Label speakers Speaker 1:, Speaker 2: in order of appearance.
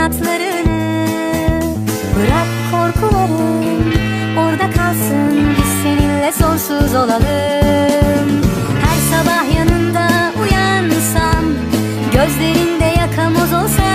Speaker 1: kanatlarını Bırak korkuların orada kalsın Biz seninle sonsuz olalım. Her sabah yanında uyansam Gözlerinde yakamoz olsam